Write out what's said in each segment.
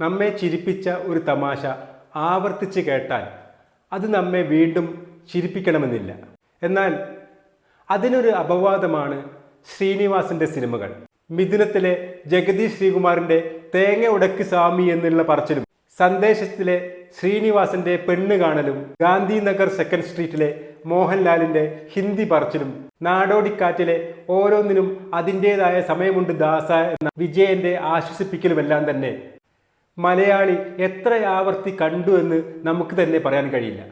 നമ്മെ ചിരിപ്പിച്ച ഒരു തമാശ ആവർത്തിച്ച് കേട്ടാൽ അത് നമ്മെ വീണ്ടും ചിരിപ്പിക്കണമെന്നില്ല. എന്നാൽ അതിനൊരു അപവാദമാണ് ശ്രീനിവാസന്റെ സിനിമകൾ. മിഥുനത്തിലെ ജഗദീഷ് ശ്രീകുമാറിന്റെ തേങ്ങ ഉടക്ക് സ്വാമി എന്നുള്ള പറച്ചിലും സന്ദേശത്തിലെ ശ്രീനിവാസന്റെ പെണ്ണ് കാണലും ഗാന്ധിനഗർ സെക്കൻഡ് സ്ട്രീറ്റിലെ മോഹൻലാലിന്റെ ഹിന്ദി പറച്ചിലും നാടോടിക്കാറ്റിലെ ഓരോന്നിനും അതിന്റെതായ സമയമുണ്ട് ദാസ എന്ന വിജയന്റെ ആശ്വസിപ്പിക്കലുമെല്ലാം തന്നെ. മലയാളി എത്ര ആവർത്തി കണ്ടു എന്ന് നമുക്ക് തന്നെ പറയാൻ കഴിയില്ല.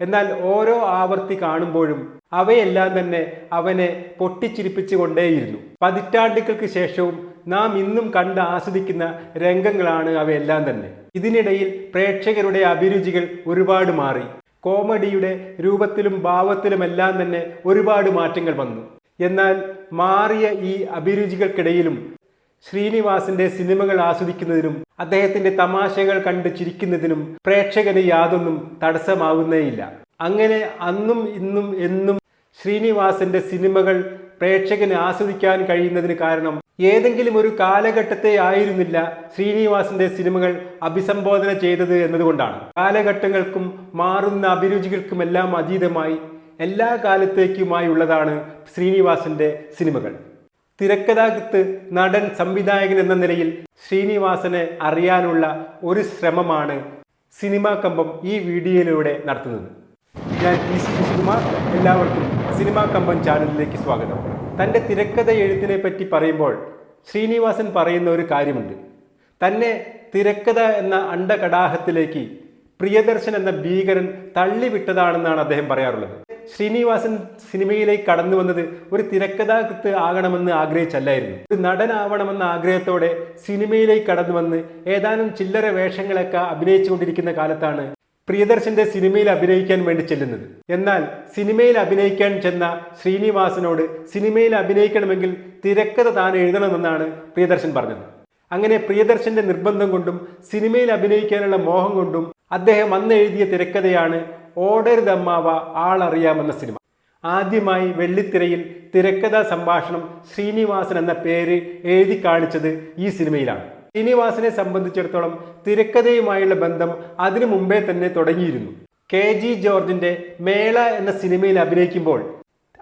എന്നാൽ ഓരോ ആവർത്തി കാണുമ്പോഴും അവയെല്ലാം തന്നെ അവനെ പൊട്ടിച്ചിരിപ്പിച്ചു കൊണ്ടേയിരുന്നു. പതിറ്റാണ്ടുകൾക്ക് ശേഷവും നാം ഇന്നും കണ്ട് ആസ്വദിക്കുന്ന രംഗങ്ങളാണ് അവയെല്ലാം തന്നെ. ഇതിനിടയിൽ പ്രേക്ഷകരുടെ അഭിരുചികൾ ഒരുപാട് മാറി. കോമഡിയുടെ രൂപത്തിലും ഭാവത്തിലുമെല്ലാം തന്നെ ഒരുപാട് മാറ്റങ്ങൾ വന്നു. എന്നാൽ മാറിയ ഈ അഭിരുചികൾക്കിടയിലും ശ്രീനിവാസിന്റെ സിനിമകൾ ആസ്വദിക്കുന്നതിനും അദ്ദേഹത്തിന്റെ തമാശകൾ കണ്ട് ചിരിക്കുന്നതിനും പ്രേക്ഷകന് യാതൊന്നും തടസ്സമാകുന്നേയില്ല അങ്ങനെ അന്നും ഇന്നും എന്നും ശ്രീനിവാസന്റെ സിനിമകൾ പ്രേക്ഷകന് ആസ്വദിക്കാൻ കഴിയുന്നതിന് കാരണം ഏതെങ്കിലും ഒരു കാലഘട്ടത്തെ ആയിരുന്നില്ല ശ്രീനിവാസന്റെ സിനിമകൾ അഭിസംബോധന ചെയ്തത് എന്നതുകൊണ്ടാണ്. കാലഘട്ടങ്ങൾക്കും മാറുന്ന അഭിരുചികൾക്കുമെല്ലാം അതീതമായി എല്ലാ കാലത്തേക്കുമായി ഉള്ളതാണ് ശ്രീനിവാസന്റെ സിനിമകൾ. തിരക്കഥാകൃത്ത് നടൻ സംവിധായകൻ എന്ന നിലയിൽ ശ്രീനിവാസനെ അറിയാനുള്ള ഒരു ശ്രമമാണ് സിനിമാ കമ്പം ഈ വീഡിയോയിലൂടെ നടത്തുന്നത്. ഞാൻ പി സി എല്ലാവർക്കും സിനിമാ കമ്പം ചാനലിലേക്ക് സ്വാഗതം. തന്റെ തിരക്കഥ എഴുത്തിനെ പറ്റി പറയുമ്പോൾ ശ്രീനിവാസൻ പറയുന്ന ഒരു കാര്യമുണ്ട്. തന്നെ തിരക്കഥ എന്ന അണ്ടകടാഹത്തിലേക്ക് പ്രിയദർശൻ എന്ന ഭീകരൻ തള്ളിവിട്ടതാണെന്നാണ് അദ്ദേഹം പറയാറുള്ളത്. ശ്രീനിവാസൻ സിനിമയിലേക്ക് കടന്നു വന്നത് ഒരു തിരക്കഥാകൃത്ത് ആകണമെന്ന് ആഗ്രഹിച്ചല്ലായിരുന്നു. ഒരു നടനാവണമെന്ന ആഗ്രഹത്തോടെ സിനിമയിലേക്ക് കടന്നു വന്ന് ഏതാനും ചില്ലറ വേഷങ്ങളൊക്കെ അഭിനയിച്ചുകൊണ്ടിരിക്കുന്ന കാലത്താണ് പ്രിയദർശന്റെ സിനിമയിൽ അഭിനയിക്കാൻ വേണ്ടി ചെല്ലുന്നത്. എന്നാൽ സിനിമയിൽ അഭിനയിക്കാൻ ചെന്ന ശ്രീനിവാസനോട് സിനിമയിൽ അഭിനയിക്കണമെങ്കിൽ തിരക്കഥ താൻ എഴുതണമെന്നാണ് പ്രിയദർശൻ പറഞ്ഞത്. അങ്ങനെ പ്രിയദർശന്റെ നിർബന്ധം കൊണ്ടും സിനിമയിൽ അഭിനയിക്കാനുള്ള മോഹം കൊണ്ടും അദ്ദേഹം അന്ന് എഴുതിയ തിരക്കഥയാണ് ഓടരുതമ്മാവ ആളറിയാമെന്ന സിനിമ. ആദ്യമായി വെള്ളിത്തിരയിൽ തിരക്കഥാ സംഭാഷണം ശ്രീനിവാസൻ എന്ന പേര് എഴുതി കാണിച്ചത് ഈ സിനിമയിലാണ്. ശ്രീനിവാസനെ സംബന്ധിച്ചിടത്തോളം തിരക്കഥയുമായുള്ള ബന്ധം അതിനു മുമ്പേ തന്നെ തുടങ്ങിയിരുന്നു. കെ ജി ജോർജിന്റെ മേള എന്ന സിനിമയിൽ അഭിനയിക്കുമ്പോൾ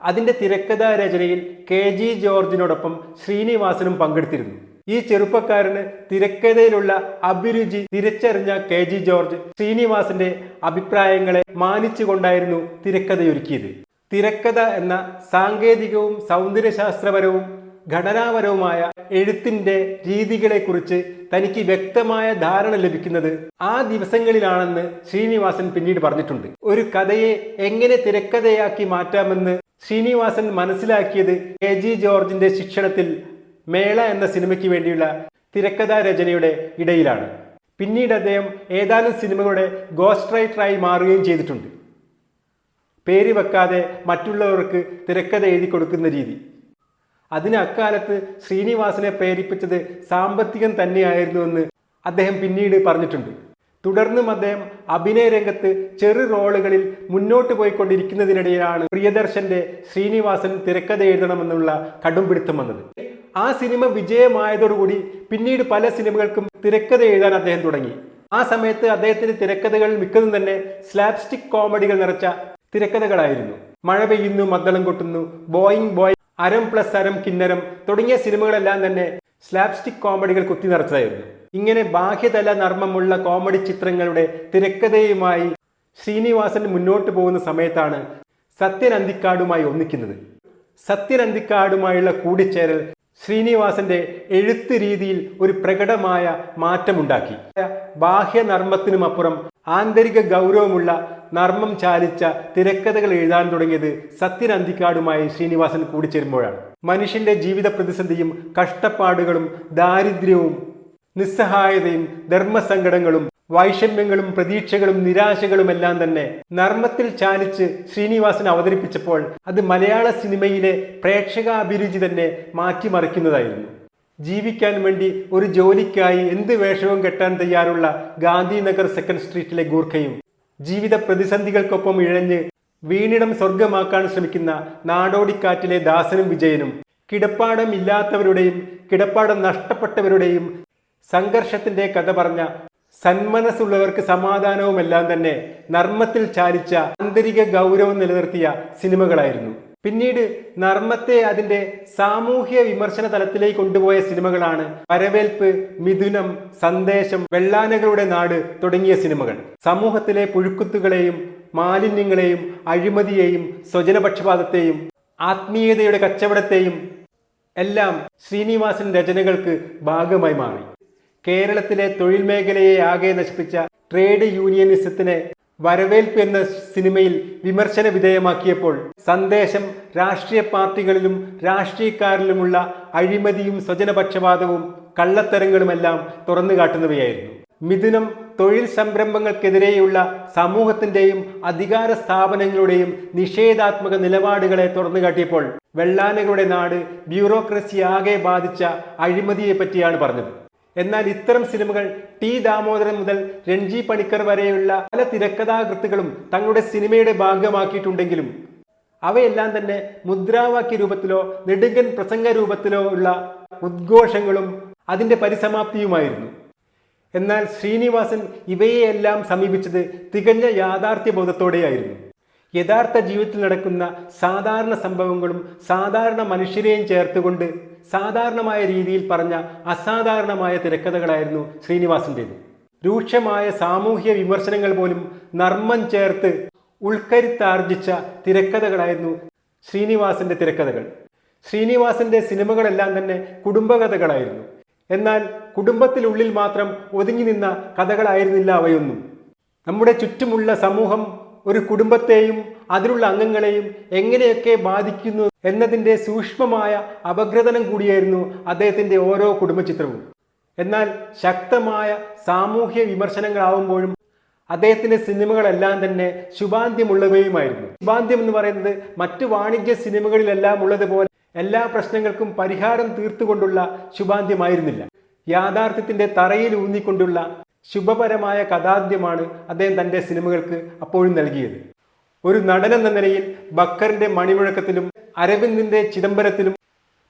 അതിന്റെ തിരക്കഥാ രചനയിൽ കെ ജി ജോർജിനോടൊപ്പം ശ്രീനിവാസനും പങ്കെടുത്തിരുന്നു. ഈ ചെറുപ്പക്കാരന് തിരക്കഥയിലുള്ള അഭിരുചി തിരിച്ചറിഞ്ഞ കെ ജി ജോർജ് ശ്രീനിവാസിന്റെ അഭിപ്രായങ്ങളെ മാനിച്ചുകൊണ്ടായിരുന്നു തിരക്കഥയൊരുക്കിയത്. തിരക്കഥ എന്ന സാങ്കേതികവും സൗന്ദര്യശാസ്ത്രപരവും ഘടനാപരവുമായ എഴുത്തിന്റെ രീതികളെക്കുറിച്ച് തനിക്ക് വ്യക്തമായ ധാരണ ലഭിക്കുന്നത് ആ ദിവസങ്ങളിലാണെന്ന് ശ്രീനിവാസൻ പിന്നീട് പറഞ്ഞിട്ടുണ്ട്. ഒരു കഥയെ എങ്ങനെ തിരക്കഥയാക്കി മാറ്റാമെന്ന് ശ്രീനിവാസൻ മനസ്സിലാക്കിയത് കെ ജി ജോർജിന്റെ ശിക്ഷണത്തിൽ മേള എന്ന സിനിമയ്ക്ക് വേണ്ടിയുള്ള തിരക്കഥാ രചനയുടെ ഇടയിലാണ്. പിന്നീട് അദ്ദേഹം ഏതാനും സിനിമകളുടെ ഗോസ്റ്റ് റൈറ്ററായി മാറുകയും ചെയ്തിട്ടുണ്ട്. പേര് വെക്കാതെ മറ്റുള്ളവർക്ക് തിരക്കഥ എഴുതി കൊടുക്കുന്ന രീതി. അതിന് അക്കാലത്ത് ശ്രീനിവാസനെ പ്രേരിപ്പിച്ചത് സാമ്പത്തികം തന്നെയായിരുന്നുവെന്ന് അദ്ദേഹം പിന്നീട് പറഞ്ഞിട്ടുണ്ട്. തുടർന്നും അദ്ദേഹം അഭിനയ രംഗത്ത് ചെറു റോളുകളിൽ മുന്നോട്ട് പോയിക്കൊണ്ടിരിക്കുന്നതിനിടയിലാണ് പ്രിയദർശന്റെ ശ്രീനിവാസൻ തിരക്കഥ എഴുതണമെന്നുള്ള കടുംപിടുത്തം വന്നത്. ആ സിനിമ വിജയമായതോടുകൂടി പിന്നീട് പല സിനിമകൾക്കും തിരക്കഥ എഴുതാൻ അദ്ദേഹം തുടങ്ങി. ആ സമയത്ത് അദ്ദേഹത്തിന്റെ തിരക്കഥകൾ മിക്കതും തന്നെ സ്ലാപ്സ്റ്റിക് കോമഡികൾ നിറച്ച തിരക്കഥകളായിരുന്നു. മഴ പെയ്യുന്നു മദ്ദളം കൊട്ടുന്നു ബോയിങ് ബോയ് അരം പ്ലസ് അരം കിന്നരം തുടങ്ങിയ സിനിമകളെല്ലാം തന്നെ സ്ലാപ്സ്റ്റിക് കോമഡികൾ കുത്തി നിറച്ചതായിരുന്നു. ഇങ്ങനെ ബാഹ്യതല നർമ്മമുള്ള കോമഡി ചിത്രങ്ങളുടെ തിരക്കഥയുമായി ശ്രീനിവാസൻ മുന്നോട്ട് പോകുന്ന സമയത്താണ് സത്യൻ അന്തിക്കാടുമായി ഒന്നിക്കുന്നത്. സത്യൻ അന്തിക്കാടുമായുള്ള കൂടിച്ചേരൽ ശ്രീനിവാസന്റെ എഴുത്ത് രീതിയിൽ ഒരു പ്രകടമായ മാറ്റമുണ്ടാക്കി. ബാഹ്യ നർമ്മത്തിനുമപ്പുറം ആന്തരിക ഗൗരവമുള്ള നർമ്മം ചാലിച്ച തിരക്കഥകൾ എഴുതാൻ തുടങ്ങിയത് സത്യൻ അന്തിക്കാടുമായി ശ്രീനിവാസൻ കൂടിച്ചേരുമ്പോഴാണ്. മനുഷ്യന്റെ ജീവിത പ്രതിസന്ധിയും കഷ്ടപ്പാടുകളും ദാരിദ്ര്യവും നിസ്സഹായതയും ധർമ്മസങ്കടങ്ങളും വൈഷമ്യങ്ങളും പ്രതീക്ഷകളും നിരാശകളും എല്ലാം തന്നെ നർമ്മത്തിൽ ചാലിച്ച് ശ്രീനിവാസൻ അവതരിപ്പിച്ചപ്പോൾ അത് മലയാള സിനിമയിലെ പ്രേക്ഷക അഭിരുചി തന്നെ മാറ്റിമറിക്കുന്നതായിരുന്നു. ജീവിക്കാൻ വേണ്ടി ഒരു ജോലിക്കായി എന്ത് വേഷവും കെട്ടാൻ തയ്യാറുള്ള ഗാന്ധിനഗർ സെക്കൻഡ് സ്ട്രീറ്റിലെ ഗൂർഖയും ജീവിത പ്രതിസന്ധികൾക്കൊപ്പം ഇഴഞ്ഞ് വീണിടം സ്വർഗമാക്കാൻ ശ്രമിക്കുന്ന നാടോടിക്കാറ്റിലെ ദാസനും വിജയനും കിടപ്പാടം ഇല്ലാത്തവരുടെയും കിടപ്പാടം നഷ്ടപ്പെട്ടവരുടെയും സംഘർഷത്തിന്റെ കഥ പറഞ്ഞ സന്മനസ്സുള്ളവർക്ക് സമാധാനവുമെല്ലാം തന്നെ നർമ്മത്തിൽ ചാലിച്ച ആന്തരിക ഗൗരവം നിലനിർത്തിയ സിനിമകളായിരുന്നു. പിന്നീട് നർമ്മത്തെ അതിന്റെ സാമൂഹ്യ വിമർശന തലത്തിലേക്ക് കൊണ്ടുപോയ സിനിമകളാണ് വരവേൽപ്പ് മിഥുനം സന്ദേശം വെള്ളാനകളുടെ നാട് തുടങ്ങിയ സിനിമകൾ. സമൂഹത്തിലെ പുഴുക്കുത്തുകളെയും മാലിന്യങ്ങളെയും അഴിമതിയെയും സ്വജനപക്ഷപാതത്തെയും ആത്മീയതയുടെ കച്ചവടത്തെയും എല്ലാം ശ്രീനിവാസൻ രചനകൾക്ക് ഭാഗമായി മാറി. കേരളത്തിലെ തൊഴിൽ മേഖലയെ ആകെ നശിപ്പിച്ച ട്രേഡ് യൂണിയനിസത്തിനെ വരവേൽപ്പ് എന്ന സിനിമയിൽ വിമർശന വിധേയമാക്കിയപ്പോൾ സന്ദേശം രാഷ്ട്രീയ പാർട്ടികളിലും രാഷ്ട്രീയക്കാരിലുമുള്ള അഴിമതിയും സ്വജനപക്ഷപാതവും കള്ളത്തരങ്ങളുമെല്ലാം തുറന്നു കാട്ടുന്നവയായിരുന്നു. മിഥുനം തൊഴിൽ സംരംഭങ്ങൾക്കെതിരെയുള്ള സമൂഹത്തിന്റെയും അധികാര സ്ഥാപനങ്ങളുടെയും നിഷേധാത്മക നിലപാടുകളെ തുറന്നു കാട്ടിയപ്പോൾ വെള്ളാനകളുടെ നാട് ബ്യൂറോക്രസി ആകെ ബാധിച്ച അഴിമതിയെ പറ്റിയാണ് പറഞ്ഞത്. എന്നാൽ ഇത്തരം സിനിമകൾ ടി ദാമോദരൻ മുതൽ രഞ്ജി പണിക്കർ വരെയുള്ള പല തിരക്കഥാകൃത്തുകളും തങ്ങളുടെ സിനിമയുടെ ഭാഗമാക്കിയിട്ടുണ്ടെങ്കിലും അവയെല്ലാം തന്നെ മുദ്രാവാക്യ രൂപത്തിലോ നെടുങ്കൻ പ്രസംഗ രൂപത്തിലോ ഉള്ള ഉദ്ഘോഷങ്ങളും അതിന്റെ പരിസമാപ്തിയുമായിരുന്നു. എന്നാൽ ശ്രീനിവാസൻ ഇവയെയെല്ലാം സമീപിച്ചത് തികഞ്ഞ യാഥാർത്ഥ്യ യാഥാർത്ഥ്യബോധത്തോടെയായിരുന്നു. യഥാർത്ഥ ജീവിതത്തിൽ നടക്കുന്ന സാധാരണ സംഭവങ്ങളും സാധാരണ മനുഷ്യരെയും ചേർത്തുകൊണ്ട് സാധാരണമായ രീതിയിൽ പറഞ്ഞ അസാധാരണമായ തിരക്കഥകളായിരുന്നു ശ്രീനിവാസിന്റേത്. രൂക്ഷമായ സാമൂഹ്യ വിമർശനങ്ങൾ പോലും നർമ്മം ചേർത്ത് ഉൾക്കരുത്താർജിച്ച തിരക്കഥകളായിരുന്നു ശ്രീനിവാസിന്റെ തിരക്കഥകൾ. ശ്രീനിവാസിന്റെ സിനിമകളെല്ലാം തന്നെ കുടുംബകഥകളായിരുന്നു. എന്നാൽ കുടുംബത്തിനുള്ളിൽ മാത്രം ഒതുങ്ങി നിന്ന കഥകളായിരുന്നില്ല അവയൊന്നും. നമ്മുടെ ചുറ്റുമുള്ള സമൂഹം ഒരു കുടുംബത്തെയും അതിലുള്ള അംഗങ്ങളെയും എങ്ങനെയൊക്കെ ബാധിക്കുന്നു എന്നതിന്റെ സൂക്ഷ്മമായ അപഗ്രഥനം കൂടിയായിരുന്നു അദ്ദേഹത്തിന്റെ ഓരോ കുടുംബചിത്രവും. എന്നാൽ ശക്തമായ സാമൂഹ്യ വിമർശനങ്ങളാവുമ്പോഴും അദ്ദേഹത്തിന്റെ സിനിമകളെല്ലാം തന്നെ ശുഭാന്ത്യമുള്ളവയുമായിരുന്നു. ശുഭാന്ത്യം എന്ന് പറയുന്നത് മറ്റു വാണിജ്യ സിനിമകളിലെല്ലാം ഉള്ളതുപോലെ എല്ലാ പ്രശ്നങ്ങൾക്കും പരിഹാരം തീർത്തുകൊണ്ടുള്ള ശുഭാന്ത്യമായിരുന്നില്ല. യാഥാർത്ഥ്യത്തിന്റെ തറയിൽ ഊന്നിക്കൊണ്ടുള്ള ശുഭപരമായ കഥാദ്യമാണ് അദ്ദേഹം തന്റെ സിനിമകൾക്ക് അപ്പോഴും നൽകിയത്. ഒരു നടനെന്ന നിലയിൽ ബക്കറിന്റെ മണിമുഴക്കത്തിലും അരവിന്ദിന്റെ ചിദംബരത്തിലും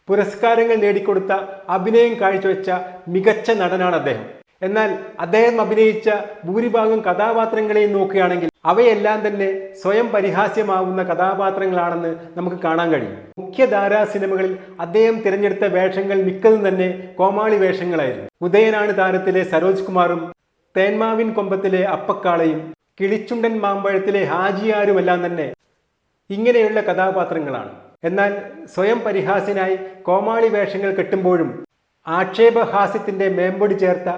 പുരസ്കാരങ്ങൾ നേടിക്കൊടുത്ത അഭിനയം കാഴ്ചവെച്ച മികച്ച നടനാണ് അദ്ദേഹം. എന്നാൽ അദ്ദേഹം അഭിനയിച്ച ഭൂരിഭാഗം കഥാപാത്രങ്ങളെയും നോക്കുകയാണെങ്കിൽ അവയെല്ലാം തന്നെ സ്വയം പരിഹാസ്യമാവുന്ന കഥാപാത്രങ്ങളാണെന്ന് നമുക്ക് കാണാൻ കഴിയും. മുഖ്യധാരാ സിനിമകളിൽ അദ്ദേഹം തിരഞ്ഞെടുത്ത വേഷങ്ങൾ മിക്കതും തന്നെ കോമാളി വേഷങ്ങളായിരുന്നു. ഉദയനാണ് താരത്തിലെ സരോജ് കുമാറും തേന്മാവിൻ കൊമ്പത്തിലെ അപ്പക്കാളയും കിളിച്ചുണ്ടൻ മാമ്പഴത്തിലെ ഹാജിയാരുമെല്ലാം തന്നെ ഇങ്ങനെയുള്ള കഥാപാത്രങ്ങളാണ്. എന്നാൽ സ്വയം പരിഹാസ്യനായി കോമാളി വേഷങ്ങൾ കെട്ടുമ്പോഴും ആക്ഷേപഹാസ്യത്തിന്റെ മേമ്പൊടി ചേർത്ത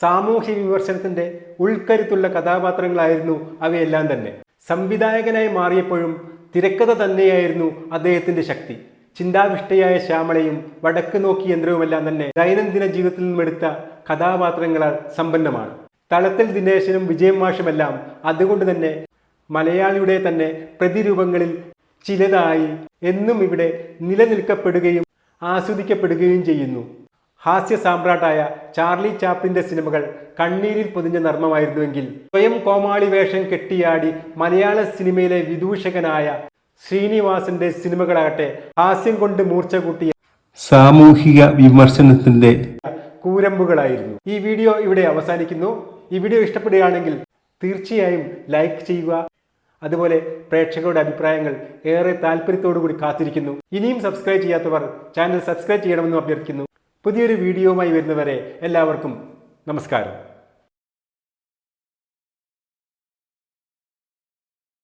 സാമൂഹ്യ വിമർശനത്തിന്റെ ഉൾക്കരുത്തുള്ള കഥാപാത്രങ്ങളായിരുന്നു അവയെല്ലാം തന്നെ. സംവിധായകനായി മാറിയപ്പോഴും തിരക്കഥ തന്നെയായിരുന്നു അദ്ദേഹത്തിന്റെ ശക്തി. ചിന്താവിഷ്ടയായ ശ്യാമളയും വടക്ക് നോക്കി യന്ത്രവുമെല്ലാം തന്നെ ദൈനംദിന ജീവിതത്തിൽ നിന്നുമെടുത്ത കഥാപാത്രങ്ങളാൽ സമ്പന്നമാണ്. തളത്തിൽ ദിനേശനും വിജയം മാഷുമെല്ലാം അതുകൊണ്ട് തന്നെ മലയാളിയുടെ തന്നെ പ്രതിരൂപങ്ങളിൽ ചിലതായി എന്നും ഇവിടെ നിലനിൽക്കപ്പെടുകയും ആസ്വദിക്കപ്പെടുകയും ചെയ്യുന്നു. ഹാസ്യ സാമ്രാട്ടായ ചാർലി ചാപ്പിന്റെ സിനിമകൾ കണ്ണീരിൽ പൊതിഞ്ഞ നർമ്മമായിരുന്നുവെങ്കിൽ സ്വയം കോമാളി വേഷം കെട്ടിയാടി മലയാള സിനിമയിലെ വിദൂഷകനായ ശ്രീനിവാസന്റെ സിനിമകളാകട്ടെ ഹാസ്യം കൊണ്ട് മൂർച്ച കൂട്ടിയ സാമൂഹിക വിമർശനത്തിന്റെ കൂരമ്പുകളായിരുന്നു. ഈ വീഡിയോ ഇവിടെ അവസാനിക്കുന്നു. ഈ വീഡിയോ ഇഷ്ടപ്പെടുകയാണെങ്കിൽ തീർച്ചയായും ലൈക്ക് ചെയ്യുക. അതുപോലെ പ്രേക്ഷകരുടെ അഭിപ്രായങ്ങൾ ഏറെ താല്പര്യത്തോടു കൂടി കാത്തിരിക്കുന്നു. ഇനിയും സബ്സ്ക്രൈബ് ചെയ്യാത്തവർ ചാനൽ സബ്സ്ക്രൈബ് ചെയ്യണമെന്നും അഭ്യർത്ഥിക്കുന്നു. പുതിയൊരു വീഡിയോയുമായി വരുന്നവരെ എല്ലാവർക്കും നമസ്കാരം.